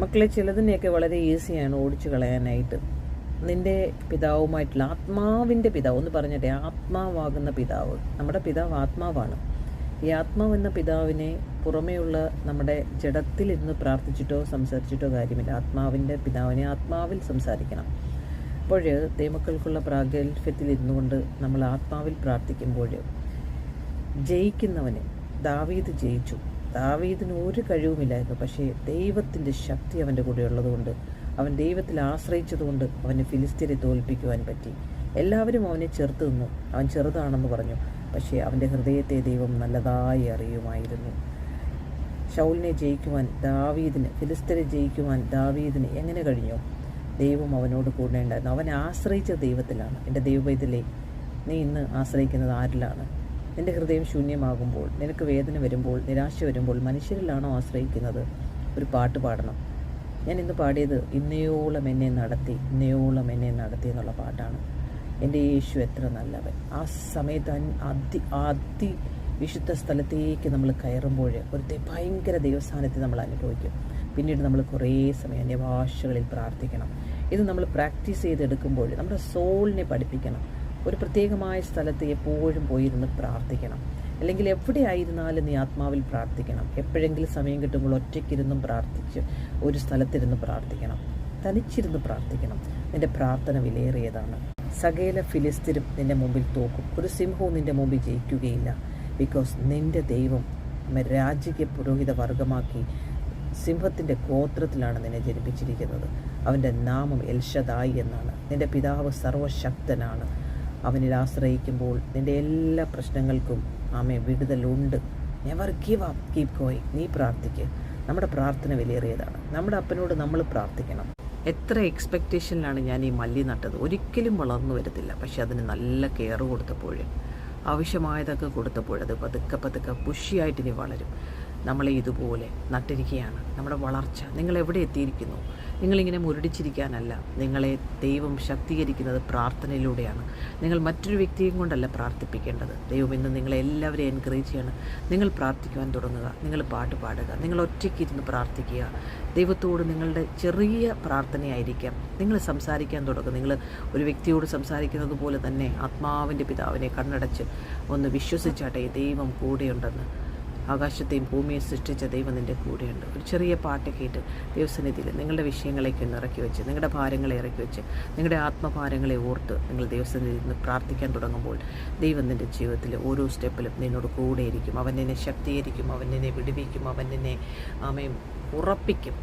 മക്കളെ ചിലതിനെയൊക്കെ വളരെ ഈസിയാണ് ഓടിച്ചു കളയാനായിട്ട്. നിന്റെ പിതാവുമായിട്ടുള്ള ആത്മാവിന്റെ പിതാവ് എന്ന് പറഞ്ഞിട്ടെ ആത്മാവാകുന്ന പിതാവ്. നമ്മുടെ പിതാവ് ആത്മാവാണ്. ഈ ആത്മാവെന്ന പിതാവിനെ പുറമേയുള്ള നമ്മുടെ ജഡത്തിലിരുന്ന് പ്രാർത്ഥിച്ചിട്ടോ സംസാരിച്ചിട്ടോ കാര്യമില്ല. ആത്മാവിന്റെ പിതാവിനെ ആത്മാവിൽ സംസാരിക്കണം. അപ്പോൾ ദൈവമക്കൾക്കുള്ള പ്രാഗൽഭ്യത്തിൽ ഇരുന്നു കൊണ്ട് നമ്മൾ ആത്മാവിൽ പ്രാർത്ഥിക്കുമ്പോൾ ജയിക്കുന്നവന് ദാവീത് ജയിച്ചു. ദാവീദിന് ഒരു കഴിവുമില്ലായിരുന്നു. പക്ഷേ ദൈവത്തിന്റെ ശക്തി അവന്റെ കൂടെ ഉള്ളതുകൊണ്ട് അവൻ ദൈവത്തിൽ ആശ്രയിച്ചതുകൊണ്ട് അവന് ഫിലിസ്തീനെ തോൽപ്പിക്കുവാൻ പറ്റി. എല്ലാവരും അവനെ ചെറുത്ത് നിന്നു. അവൻ ചെറുതാണെന്ന് പറഞ്ഞു. പക്ഷേ അവന്റെ ഹൃദയത്തെ ദൈവം നല്ലതായി അറിയുമായിരുന്നു. ഷൗലിനെ ജയിക്കുവാൻ ദാവീദിന് ഫിലിസ്തീനെ ജയിക്കുവാൻ ദാവീദിന് എങ്ങനെ കഴിഞ്ഞു? ദൈവം അവനോട് കൂടെ ഉണ്ടായിരുന്നു അവൻ ആശ്രയിച്ച ദൈവത്തിലാണ്. എന്റെ ദൈവവൈദ്യലേ നീ ഇന്ന് ആശ്രയിക്കുന്നത് ആരിലാണ്? നിന്റെ ഹൃദയം ശൂന്യമാകുമ്പോൾ നിനക്ക് വേദന വരുമ്പോൾ നിരാശ വരുമ്പോൾ മനുഷ്യരിലാണോ ആശ്രയിക്കുന്നത്? ഒരു പാട്ട് പാടണം. ഞാൻ ഇന്ന് പാടിയത് ഇന്നയോളം എന്നെ നടത്തി ഇന്നയോളം എന്നെ നടത്തി എന്നുള്ള പാട്ടാണ്. എന്റെ യേശു എത്ര നല്ലവൻ. ആ സമയത്ത് അതി അതി വിശുദ്ധ സ്ഥലത്തേക്ക് നമ്മൾ കയറുമ്പോൾ ഒരു ഭയങ്കര ദൈവസ്ഥാനത്തെ നമ്മൾ അനുഭവിക്കും. പിന്നീട് നമ്മൾ കുറേ സമയം അന്യഭാഷകളിൽ പ്രാർത്ഥിക്കണം. ഇത് നമ്മൾ പ്രാക്ടീസ് ചെയ്തെടുക്കുമ്പോൾ നമ്മുടെ സോളിനെ പഠിപ്പിക്കണം. ഒരു പ്രത്യേകമായ സ്ഥലത്ത് എപ്പോഴും പോയിരുന്ന് പ്രാർത്ഥിക്കണം. അല്ലെങ്കിൽ എവിടെ ആയിരുന്നാലും നീ ആത്മാവിൽ പ്രാർത്ഥിക്കണം. എപ്പോഴെങ്കിലും സമയം കിട്ടുമ്പോൾ ഒറ്റയ്ക്കിരുന്നും പ്രാർത്ഥിച്ച് ഒരു സ്ഥലത്തിരുന്ന് പ്രാർത്ഥിക്കണം. തനിച്ചിരുന്ന് പ്രാർത്ഥിക്കണം. നിന്റെ പ്രാർത്ഥന വിലയേറിയതാണ്. സകേല ഫിലിസ്തീനും നിന്റെ മുമ്പിൽ തോക്കും. ഒരു സിംഹവും നിന്റെ മുമ്പിൽ ജയിക്കുകയില്ല. ബിക്കോസ് നിന്റെ ദൈവം രാജ്യക്ക് പുരോഹിത വർഗമാക്കി സിംഹത്തിന്റെ ഗോത്രത്തിലാണ് നിന്നെ ജനിപ്പിച്ചിരിക്കുന്നത്. അവന്റെ നാമം എൽഷദായി എന്നാണ്. നിന്റെ പിതാവ് സർവശക്തനാണ്. അവനിൽ ആശ്രയിക്കുമ്പോൾ നിന്റെ എല്ലാ പ്രശ്നങ്ങൾക്കും ആമെ വിടുതലുണ്ട്. Never give up keep going നീ പ്രാർത്ഥിക്കുക നമ്മുടെ പ്രാർത്ഥന വിലയേറിയതാണ്. നമ്മുടെ അപ്പനോട് നമ്മൾ പ്രാർത്ഥിക്കണം. എത്ര എക്സ്പെക്റ്റേഷനിലാണ് ഞാൻ ഈ മല്ലി നട്ടത്? ഒരിക്കലും വളർന്നു വരത്തില്ല. പക്ഷെ അതിന് നല്ല കെയർ കൊടുത്തപ്പോൾ ആവശ്യമായതൊക്കെ കൊടുത്തപ്പോൾ അത് പതുക്കെ പതുക്കെ പുഷിയായിട്ട് ഇനി വളരും. നമ്മളെ ഇതുപോലെ നട്ടിരിക്കുകയാണ്. നമ്മുടെ വളർച്ച. നിങ്ങൾ എവിടെ എത്തിയിരിക്കുന്നു? നിങ്ങളിങ്ങനെ മുരടിച്ചിരിക്കാനല്ല. നിങ്ങളെ ദൈവം ശക്തീകരിക്കുന്നത് പ്രാർത്ഥനയിലൂടെയാണ്. നിങ്ങൾ മറ്റൊരു വ്യക്തിയും കൊണ്ടല്ല പ്രാർത്ഥിപ്പിക്കേണ്ടത്. ദൈവം ഇന്ന് നിങ്ങളെ എല്ലാവരെയും എൻകറേജ് ചെയ്യണം. നിങ്ങൾ പ്രാർത്ഥിക്കുവാൻ തുടങ്ങുക. നിങ്ങൾ പാട്ട് പാടുക. നിങ്ങൾ ഒറ്റയ്ക്ക് ഇരുന്ന് പ്രാർത്ഥിക്കുക. ദൈവത്തോട് നിങ്ങളുടെ ചെറിയ പ്രാർത്ഥനയായിരിക്കാം. നിങ്ങൾ സംസാരിക്കാൻ തുടങ്ങുക. നിങ്ങൾ ഒരു വ്യക്തിയോട് സംസാരിക്കുന്നത് പോലെ തന്നെ ആത്മാവിന്റെ പിതാവിനെ കണ്ണടച്ച് ഒന്ന് വിശ്വസിച്ചാട്ടെ ദൈവം കൂടെയുണ്ടെന്ന്. ആകാശത്തെയും ഭൂമിയെയും സൃഷ്ടിച്ച ദൈവം നിന്റെ കൂടെയുണ്ട്. ഒരു ചെറിയ പാട്ട് കേട്ട് ദൈവസന്നിധിയിൽ നിങ്ങളുടെ വിഷയങ്ങളേക്ക് ഒന്ന് ഇറക്കി വെച്ച് നിങ്ങളുടെ ഭാരങ്ങളെ ഇറക്കി വെച്ച് നിങ്ങളുടെ ആത്മഭാരങ്ങളെ ഓർത്ത് നിങ്ങൾ ദൈവസന്നിധിയിൽ നിന്ന് പ്രാർത്ഥിക്കാൻ തുടങ്ങുമ്പോൾ ദൈവം നിന്റെ ജീവിതത്തിൽ ഓരോ സ്റ്റെപ്പിലും നിന്നോട് കൂടെയിരിക്കും. അവൻ നിന്നെ ശക്തീകരിക്കും അവൻ നിന്നെ വിടുവിക്കും അവൻ നിന്നെ ആമയും ഉറപ്പിക്കും.